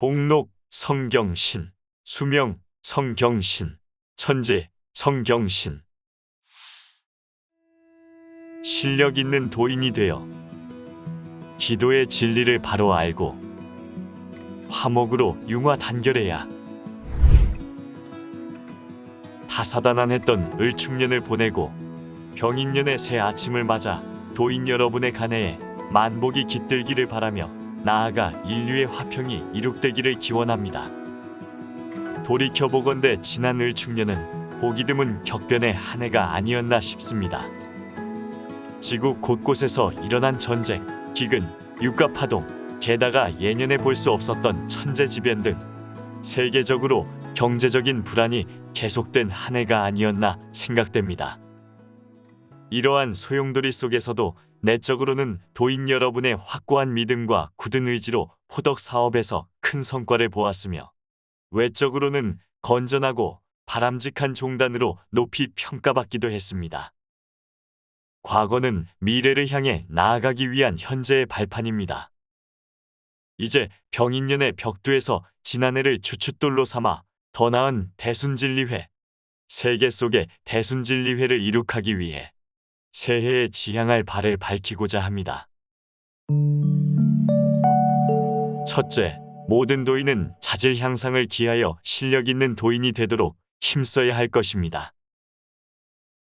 복록 성경신, 수명 성경신, 천재 성경신. 실력 있는 도인이 되어 기도의 진리를 바로 알고 화목으로 융화 단결해야 다사다난했던 을축년을 보내고 병인년의 새 아침을 맞아 도인 여러분의 간해에 만복이 깃들기를 바라며 나아가 인류의 화평이 이룩되기를 기원합니다. 돌이켜 보건대 지난 을축년은 보기 드문 격변의 한 해가 아니었나 싶습니다. 지구 곳곳에서 일어난 전쟁, 기근, 유가 파동, 게다가 예년에 볼 수 없었던 천재지변 등 세계적으로 경제적인 불안이 계속된 한 해가 아니었나 생각됩니다. 이러한 소용돌이 속에서도 내적으로는 도인 여러분의 확고한 믿음과 굳은 의지로 호덕 사업에서 큰 성과를 보았으며 외적으로는 건전하고 바람직한 종단으로 높이 평가받기도 했습니다. 과거는 미래를 향해 나아가기 위한 현재의 발판입니다. 이제 병인년의 벽두에서 지난해를 주춧돌로 삼아 더 나은 대순진리회, 세계 속의 대순진리회를 이룩하기 위해 새해에 지향할 발을 밝히고자 합니다. 첫째, 모든 도인은 자질 향상을 기하여 실력 있는 도인이 되도록 힘써야 할 것입니다.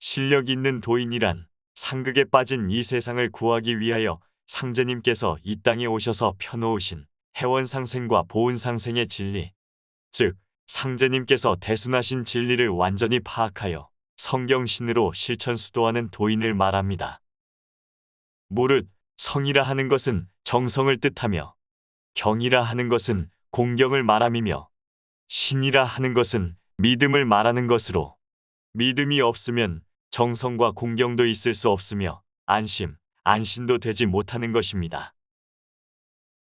실력 있는 도인이란 상극에 빠진 이 세상을 구하기 위하여 상제님께서 이 땅에 오셔서 펴놓으신 해원상생과 보은상생의 진리, 즉 상제님께서 대순하신 진리를 완전히 파악하여 성경신으로 실천 수도하는 도인을 말합니다. 무릇 성이라 하는 것은 정성을 뜻하며 경이라 하는 것은 공경을 말함이며 신이라 하는 것은 믿음을 말하는 것으로 믿음이 없으면 정성과 공경도 있을 수 없으며 안심, 안신도 되지 못하는 것입니다.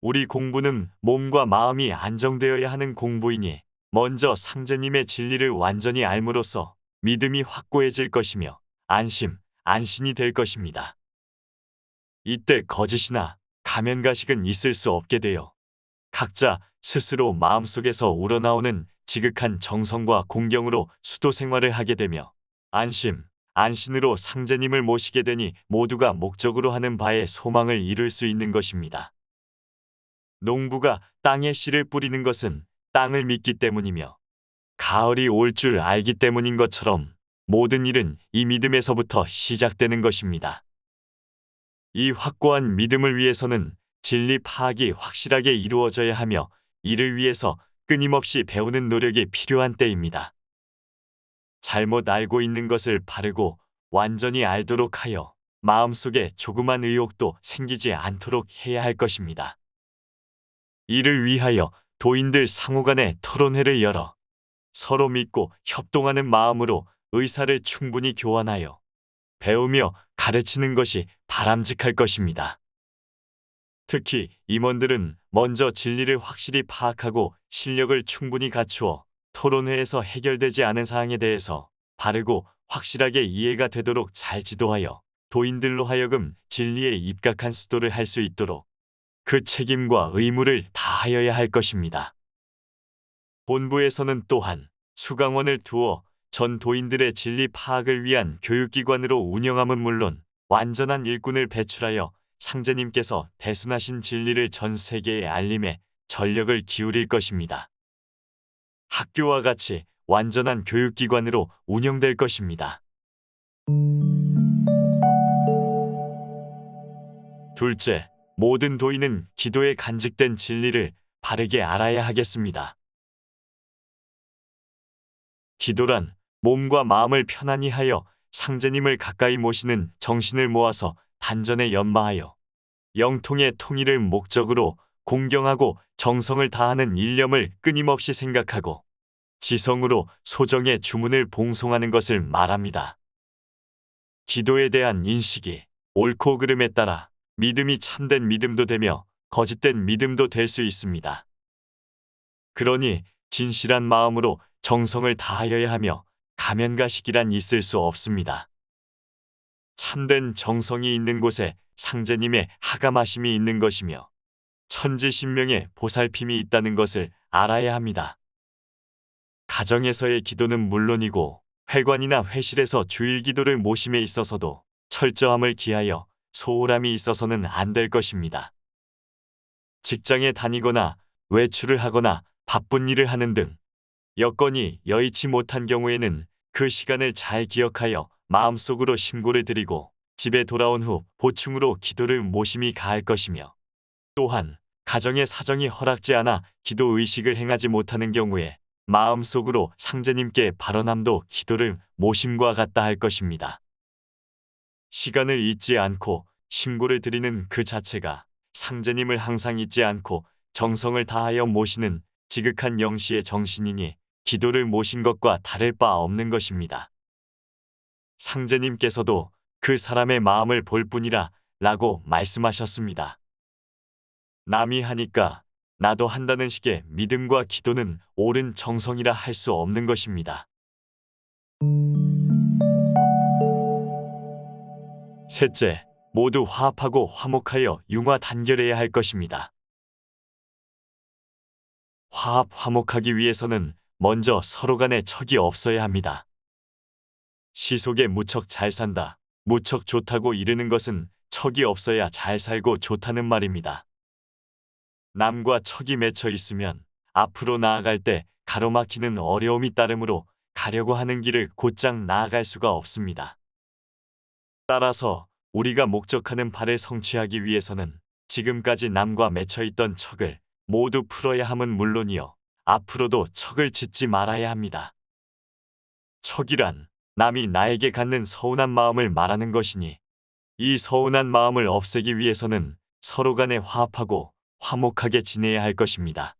우리 공부는 몸과 마음이 안정되어야 하는 공부이니 먼저 상제님의 진리를 완전히 알므로써 믿음이 확고해질 것이며 안심, 안신이 될 것입니다. 이때 거짓이나 가면가식은 있을 수 없게 되어 각자 스스로 마음속에서 우러나오는 지극한 정성과 공경으로 수도 생활을 하게 되며 안심, 안신으로 상제님을 모시게 되니 모두가 목적으로 하는 바에 소망을 이룰 수 있는 것입니다. 농부가 땅에 씨를 뿌리는 것은 땅을 믿기 때문이며 가을이 올 줄 알기 때문인 것처럼 모든 일은 이 믿음에서부터 시작되는 것입니다. 이 확고한 믿음을 위해서는 진리 파악이 확실하게 이루어져야 하며 이를 위해서 끊임없이 배우는 노력이 필요한 때입니다. 잘못 알고 있는 것을 바르고 완전히 알도록 하여 마음속에 조그만 의욕도 생기지 않도록 해야 할 것입니다. 이를 위하여 도인들 상호간의 토론회를 열어 서로 믿고 협동하는 마음으로 의사를 충분히 교환하여 배우며 가르치는 것이 바람직할 것입니다. 특히 임원들은 먼저 진리를 확실히 파악하고 실력을 충분히 갖추어 토론회에서 해결되지 않은 사항에 대해서 바르고 확실하게 이해가 되도록 잘 지도하여 도인들로 하여금 진리에 입각한 수도를 할 수 있도록 그 책임과 의무를 다하여야 할 것입니다. 본부에서는 또한 수강원을 두어 전 도인들의 진리 파악을 위한 교육기관으로 운영함은 물론 완전한 일꾼을 배출하여 상제님께서 대순하신 진리를 전 세계에 알림에 전력을 기울일 것입니다. 학교와 같이 완전한 교육기관으로 운영될 것입니다. 둘째, 모든 도인은 기도에 간직된 진리를 바르게 알아야 하겠습니다. 기도란 몸과 마음을 편안히 하여 상제님을 가까이 모시는 정신을 모아서 단전에 연마하여 영통의 통일을 목적으로 공경하고 정성을 다하는 일념을 끊임없이 생각하고 지성으로 소정의 주문을 봉송하는 것을 말합니다. 기도에 대한 인식이 옳고 그름에 따라 믿음이 참된 믿음도 되며 거짓된 믿음도 될 수 있습니다. 그러니 진실한 마음으로 정성을 다하여야 하며 가면가식이란 있을 수 없습니다. 참된 정성이 있는 곳에 상제님의 하감하심이 있는 것이며 천지신명의 보살핌이 있다는 것을 알아야 합니다. 가정에서의 기도는 물론이고 회관이나 회실에서 주일 기도를 모심에 있어서도 철저함을 기하여 소홀함이 있어서는 안 될 것입니다. 직장에 다니거나 외출을 하거나 바쁜 일을 하는 등 여건이 여의치 못한 경우에는 그 시간을 잘 기억하여 마음속으로 심고를 드리고 집에 돌아온 후 보충으로 기도를 모심이 가할 것이며 또한 가정의 사정이 허락지 않아 기도 의식을 행하지 못하는 경우에 마음속으로 상제님께 발언함도 기도를 모심과 같다 할 것입니다. 시간을 잊지 않고 심고를 드리는 그 자체가 상제님을 항상 잊지 않고 정성을 다하여 모시는 지극한 영시의 정신이니 기도를 모신 것과 다를 바 없는 것입니다. 상제님께서도 그 사람의 마음을 볼 뿐이라 라고 말씀하셨습니다. 남이 하니까 나도 한다는 식의 믿음과 기도는 옳은 정성이라 할 수 없는 것입니다. 셋째, 모두 화합하고 화목하여 융화 단결해야 할 것입니다. 화합 화목하기 위해서는 먼저 서로 간에 척이 없어야 합니다. 시속에 무척 잘 산다, 무척 좋다고 이르는 것은 척이 없어야 잘 살고 좋다는 말입니다. 남과 척이 맺혀 있으면 앞으로 나아갈 때 가로막히는 어려움이 따르므로 가려고 하는 길을 곧장 나아갈 수가 없습니다. 따라서 우리가 목적하는 바를 성취하기 위해서는 지금까지 남과 맺혀 있던 척을 모두 풀어야 함은 물론이요. 앞으로도 척을 짓지 말아야 합니다. 척이란 남이 나에게 갖는 서운한 마음을 말하는 것이니 이 서운한 마음을 없애기 위해서는 서로 간에 화합하고 화목하게 지내야 할 것입니다.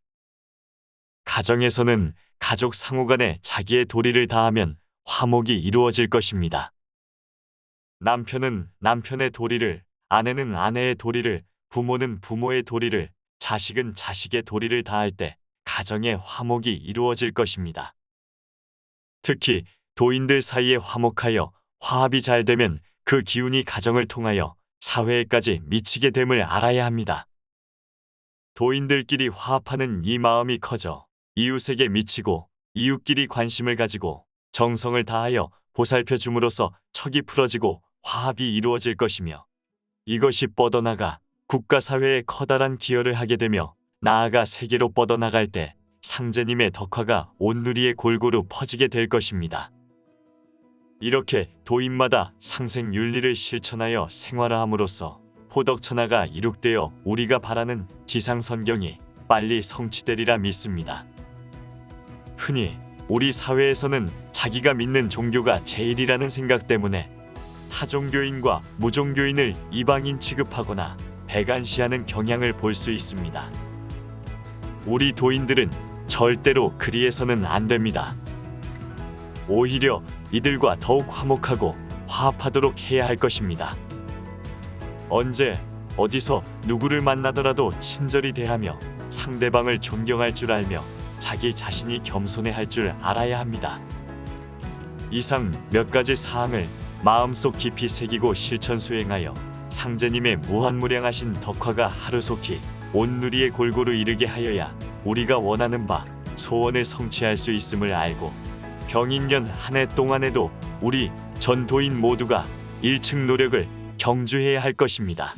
가정에서는 가족 상호 간에 자기의 도리를 다하면 화목이 이루어질 것입니다. 남편은 남편의 도리를, 아내는 아내의 도리를, 부모는 부모의 도리를, 자식은 자식의 도리를 다할 때 가정의 화목이 이루어질 것입니다. 특히 도인들 사이에 화목하여 화합이 잘 되면 그 기운이 가정을 통하여 사회에까지 미치게 됨을 알아야 합니다. 도인들끼리 화합하는 이 마음이 커져 이웃에게 미치고 이웃끼리 관심을 가지고 정성을 다하여 보살펴 줌으로써 척이 풀어지고 화합이 이루어질 것이며 이것이 뻗어나가 국가 사회에 커다란 기여를 하게 되며 나아가 세계로 뻗어나갈 때 상제님의 덕화가 온누리에 골고루 퍼지게 될 것입니다. 이렇게 도인마다 상생 윤리를 실천하여 생활함으로써 호덕천하가 이룩되어 우리가 바라는 지상선경이 빨리 성취되리라 믿습니다. 흔히 우리 사회에서는 자기가 믿는 종교가 제일이라는 생각 때문에 타종교인과 무종교인을 이방인 취급하거나 배간시하는 경향을 볼 수 있습니다. 우리 도인들은 절대로 그리해서는 안 됩니다. 오히려 이들과 더욱 화목하고 화합하도록 해야 할 것입니다. 언제 어디서 누구를 만나더라도 친절히 대하며 상대방을 존경할 줄 알며 자기 자신이 겸손해 할 줄 알아야 합니다. 이상 몇 가지 사항을 마음속 깊이 새기고 실천 수행하여 상제님의 무한무량하신 덕화가 하루속히 온누리에 골고루 이르게 하여야 우리가 원하는 바 소원을 성취할 수 있음을 알고 병인년 한 해 동안에도 우리 전도인 모두가 일층 노력을 경주해야 할 것입니다.